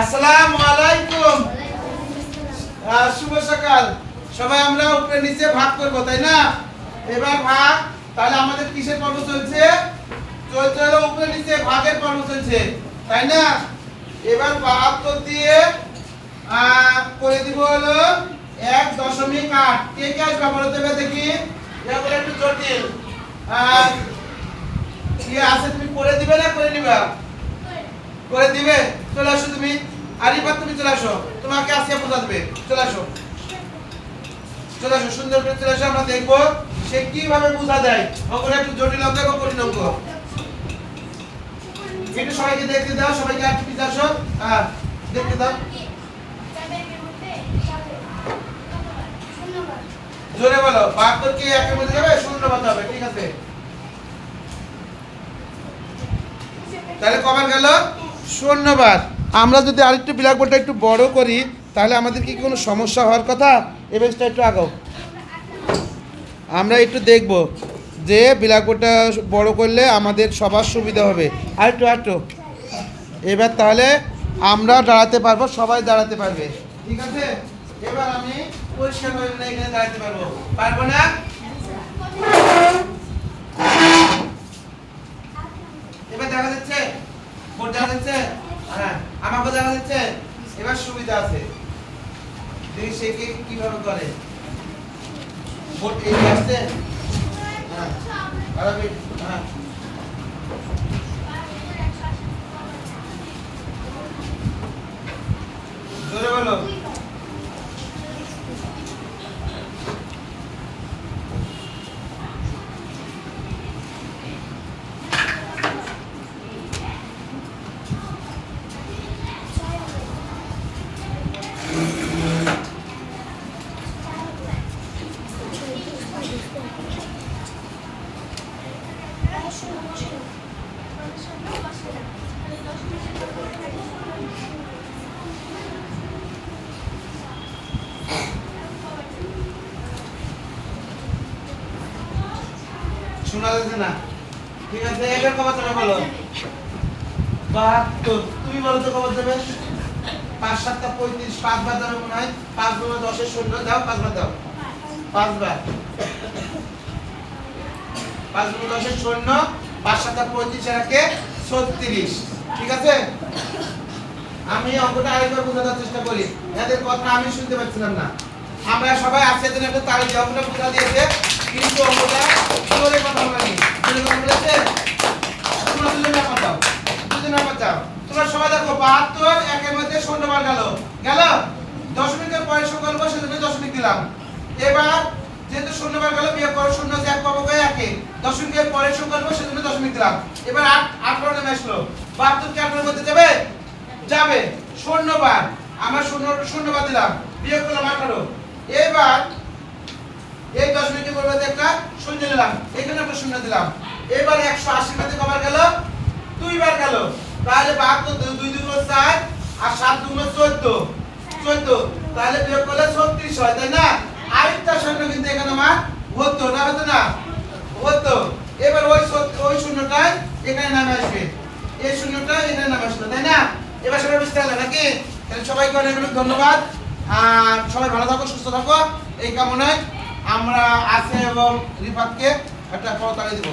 আসসালামু আলাইকুম। শুভ সকাল। সবাই আমরা উপরে নিচে ভাগ করব তাই না? এবার ভাগ তাহলে আমাদের কিসের পর্ব চলছে? চলছে হলো উপরে নিচে ভাগের পর্ব চলছে তাই না? এবার বাহাত্তর দিয়ে করে দিব হলো এক দশমিক আট। কে কে আসবে বলো দেবে দেখি। এবার একটু জটিল। আহ, কি আছে তুমি করে দিবে না করে নিবা? করে দিবে, চলে আসো তুমি। আরিফা তুমি চলে আসো। তোমাকে আজকে বোঝা দেবে। চলে আসো। চলে আসো। সুন্দর করে চলে আসো, আমরা দেখব সে কীভাবে বোঝা দেয়। ওগুলো একটু জটিল অঙ্ক এবং কঠিন অঙ্ক একটু সবাইকে দেখতে দাও, সবাইকে একটু পিছিয়ে আসো। হ্যাঁ দেখতে দাও। জোরে বলো, বাহাত্তর কি একের মধ্যে যাবে? শূন্য বাদ হবে, ঠিক আছে। তাহলে কবার গেল? শূন্যবার আমরা যদি আরেকটু ব্ল্যাকবোর্ডটা একটু বড় করি, তাহলে আমাদের কি কোনো সমস্যা হওয়ার কথা? বেঞ্চটা একটু আগাও। আমরা একটু দেখব যে ব্ল্যাকবোর্ডটা বড় করলে আমাদের সবার সুবিধা হবে। আরেকটু আরেকটু। এবার তাহলে আমরা দাঁড়াতে পারব, সবাই দাঁড়াতে পারবে। ঠিক আছে? এবার আমি পরিষ্কার করে এখানে দাঁড়াতে পারব। পারব না এবার দেখা যাচ্ছে বোর্ড জানা যাচ্ছে? হ্যাঁ আমাকে জানা যাচ্ছে এবার সুবিধা আছে। দেখি সে কি কীভাবে করে। ভোট এই আসছে? হ্যাঁ হ্যাঁ জোরে বলো শোনা যাচ্ছে না। ঠিক আছে বাহাত্তর। তুমি বলো তো পাঁচ সাতটা পঁয়ত্রিশ, পাঁচ দশের শূন্য দাও দাও। পাঁচ দশের শূন্য পাঁচ সাতটা পঁয়ত্রিশ এরাকে ছত্রিশ। ঠিক আছে? আমি অঙ্কটা আরেকবার বোঝানোর চেষ্টা করি। এদের কথা আমি শুনতে পাচ্ছিলাম না। আমরা সবাই আছে দিন একটা দিয়ে অঙ্কটা বোঝা দিয়েছে। কিন্তু একের মধ্যে শূন্যবার গেল। পরে সংখ্যা নেব দিলাম। এবার যেহেতু শূন্যবার গেল, বিয়োগ করো শূন্য এক পাবো কয় দশমিকের পরে সংখ্যা নেব সেজন্য দশমিক দিলাম। এবার আট আঠারো নেমে আসলো। বাহাত্তর কি আঠারোর মধ্যে যাবে? যাবে। শূন্যবার আমরা শূন্য শূন্যবার দিলাম। বিয়োগ করলাম আঠারো। এবার এই দশমিকের পরিবর্তে একটা শূন্য নিলাম এখানে একটা শূন্য দিলাম। এবার একশো আশির মধ্যে কবার গেল? দুইবার গেল। তাহলে বাহাত্তর, দুই দুগুলো চার, আর সাত দুগুলো চোদ্দ। চোদ্দ। তাহলে বিয়োগ করলে ছত্রিশ হয়, তাই না? আরেকটা শূন্য কিন্তু এখানে আমার হতো না হতো না? হতো। এবার ওই ওই শূন্যটাই এখানে নামে আসবে। এই শূন্যটা এখানে নামে আসবে তাই না? এবার সবাই বুঝতে পারলে নাকি? তাহলে সবাইকে অনেক অনেক ধন্যবাদ। আর সবাই ভালো থাকো, সুস্থ থাকো। এই কামনায় আমরা আছে এবং রিফাতকে একটা পরতালি দিব।